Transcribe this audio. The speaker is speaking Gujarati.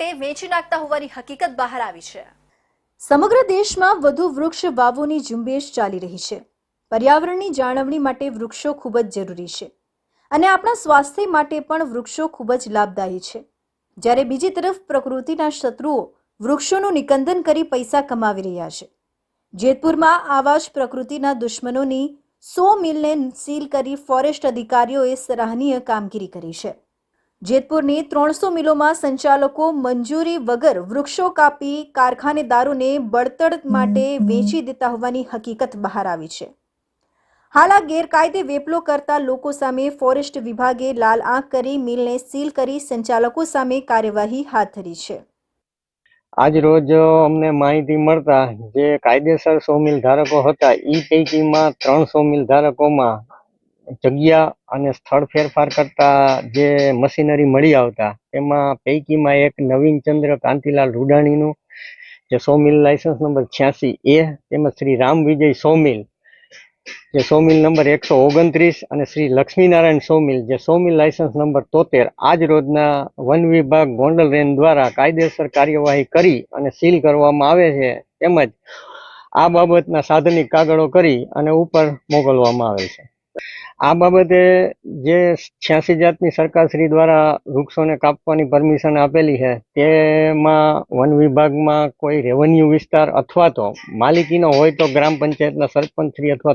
માટે વેચી નાખતા હોવાની હકીકત બહાર આવી છે. સમગ્ર દેશમાં વધુ વૃક્ષ વાવોની ઝુંબેશ ચાલી રહી છે. પર્યાવરણની જાળવણી માટે વૃક્ષો ખૂબ જ જરૂરી છે. અને આપણા સ્વાસ્થ્ય માટે પણ વૃક્ષો ખૂબ જ લાભદાયી છે. જ્યારે બીજી તરફ પ્રકૃતિના શત્રુઓ વૃક્ષોનું નિકંદન કરી પૈસા કમાવી રહ્યા છે. જેતપુરમાં આવા જ પ્રકૃતિના દુશ્મનોની સો મિલને સીલ કરી ફોરેસ્ટ અધિકારીઓએ સરાહનીય કામગીરી કરી છે. જેતપુરની ત્રણસો મિલોમાં સંચાલકો મંજૂરી વગર વૃક્ષો કાપી કારખાનેદારોને બળતડ માટે વેચી દેતા હોવાની હકીકત બહાર આવી છે. હાલ આ ગેરકાયદે વેપલો કરતા લોકો સામે ફોરેસ્ટ વિભાગે લાલ આંખ કરી મિલને સીલ કરી સંચાલકો સામે કાર્યવાહી હાથ ધરી છે. આજ રોજ અમને માહિતી મળતા જે કાયદેસર સો મિલ ધારકો હતા, ઈ પૈકીમાં ત્રણસો મિલ ધારકોમાં જગ્યા અને સ્થળ ફેરફાર કરતા જે મશીનરી મળી આવતા, તેમાં પૈકીમાં એક નવીનચંદ્ર કાંતિલાલ રૂડાણીનું, જે સો મિલ લાયસન્સ નંબર છ્યાસી એ, તેમજ શ્રી રામ વિજય સો મિલ, જે સો મિલ નંબર એકસો ઓગણત્રીસ અને શ્રી લક્ષ્મીનારાયણ સો મિલ, જે સો મિલ લાયસન્સ નંબર તોતેર, આજ રોજના વન વિભાગ ગોંડલ રેન્જ દ્વારા કાયદેસર કાર્યવાહી કરી અને સીલ કરવામાં આવે છે, તેમજ આ બાબતના સાધનિક કાગળો કરી અને ઉપર મોકલવામાં આવે છે. આ બાબતે જે છ્યાસી જાતની સરકારશ્રી દ્વારા વૃક્ષોને કાપવાની પરમિશન આપેલી છે, તેમાં વન વિભાગમાં કોઈ રેવન્યુ વિસ્તાર અથવા તો માલિકીનો હોય તો ગ્રામ પંચાયતના સરપંચ શ્રી અથવા